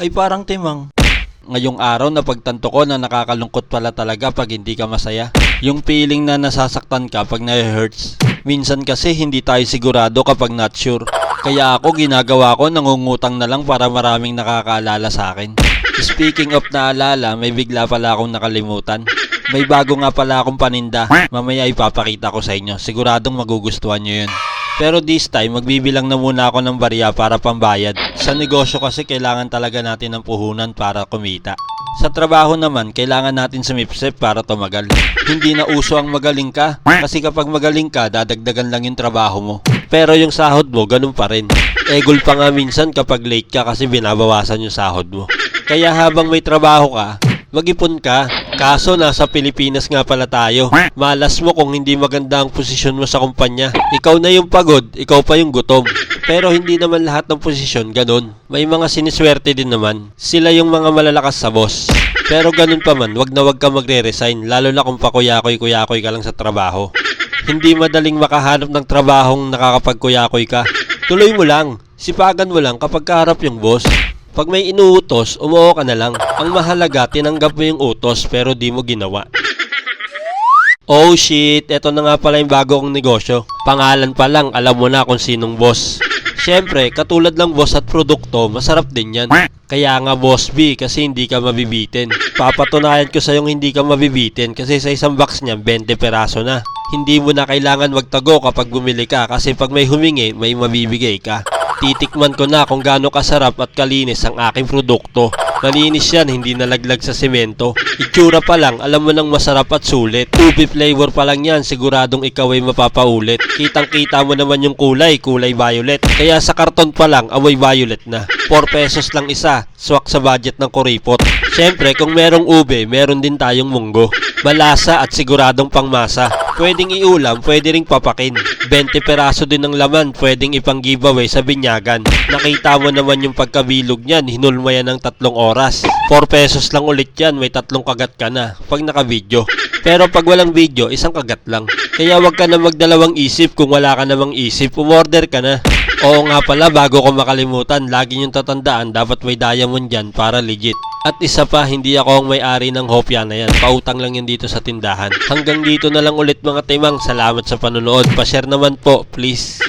ay parang timang. Ngayong araw napagtanto ko na nakakalungkot pala talaga pag hindi ka masaya. Yung feeling na nasasaktan ka pag na-hurts. Minsan kasi hindi tayo sigurado kapag not sure. Kaya ako ginagawa ko nangungutang na lang para maraming nakakaalala sa akin. Speaking of naalala, may bigla pala akong nakalimutan. May bago nga pala akong paninda. Mamaya ipapakita ko sa inyo. Siguradong magugustuhan nyo yun. Pero this time, magbibilang na muna ako ng barya para pambayad. Sa negosyo kasi kailangan talaga natin ng puhunan para kumita. Sa trabaho naman, kailangan natin sumipsip para tumagal. Hindi na uso ang magaling ka. Kasi kapag magaling ka, dadagdagan lang yung trabaho mo. Pero yung sahod mo, ganun pa rin. Egol pa nga minsan kapag late ka kasi binabawasan yung sahod mo. Kaya habang may trabaho ka, mag-ipon ka. Kaso nasa Pilipinas nga pala tayo. Malas mo kung hindi maganda ang posisyon mo sa kumpanya. Ikaw na yung pagod, ikaw pa yung gutom. Pero hindi naman lahat ng posisyon ganun. May mga siniswerte din naman. Sila yung mga malalakas sa boss. Pero ganun pa man, wag na wag ka magre-resign. Lalo na kung pakuyakoy-kuyakoy ka lang sa trabaho. Hindi madaling makahanap ng trabahong nakakapagkuyakoy ka. Tuloy mo lang. Sipagan mo lang kapag kaharap yung boss. Pag may inuutos, umuo ka na lang. Ang mahalaga, tinanggap mo yung utos pero di mo ginawa. Oh shit, eto na nga pala yung bago kong negosyo. Pangalan pa lang, alam mo na kung sinong boss. Siyempre, katulad ng boss at produkto, masarap din yan. Kaya nga boss B, kasi hindi ka mabibitin. Papatunayan ko sa hindi ka mabibitin kasi sa isang box niyan, 20 peraso na. Hindi mo na kailangan magtago kapag bumili ka kasi pag may humingi, may mabibigay ka. Titikman ko na kung gaano kasarap at kalinis ang aking produkto. Malinis yan, hindi nalaglag sa semento. Itsura pa lang, alam mo nang masarap at sulit. Ubi flavor pa lang yan, siguradong ikaw ay mapapaulit. Kitang kita mo naman yung kulay, kulay violet. Kaya sa karton pa lang, amoy violet na. 4 pesos lang isa, swak sa budget ng kuripot. Siyempre, kung merong ube, meron din tayong munggo. Malasa at siguradong pangmasa. Pwedeng iulam, pwede ring papakin. 20 peraso din ng laman, pwedeng ipang giveaway sa binyagan. Nakita mo naman yung pagkabilog niyan, hinulma yan ng tatlong oras. 4 pesos lang ulit yan, may tatlong kagat ka na, pag naka-video. Pero pag walang video, isang kagat lang. Kaya wag ka na magdalawang isip kung wala ka namang isip, umorder ka na. Oo nga pala, bago ko makalimutan, lagi yung tatandaan, dapat may diamond dyan para legit. At isa pa, hindi ako ang may-ari ng hopya na yan. Pautang lang yan dito sa tindahan. Hanggang dito na lang ulit mga timang. Salamat sa panonood. Pa-share naman po, please.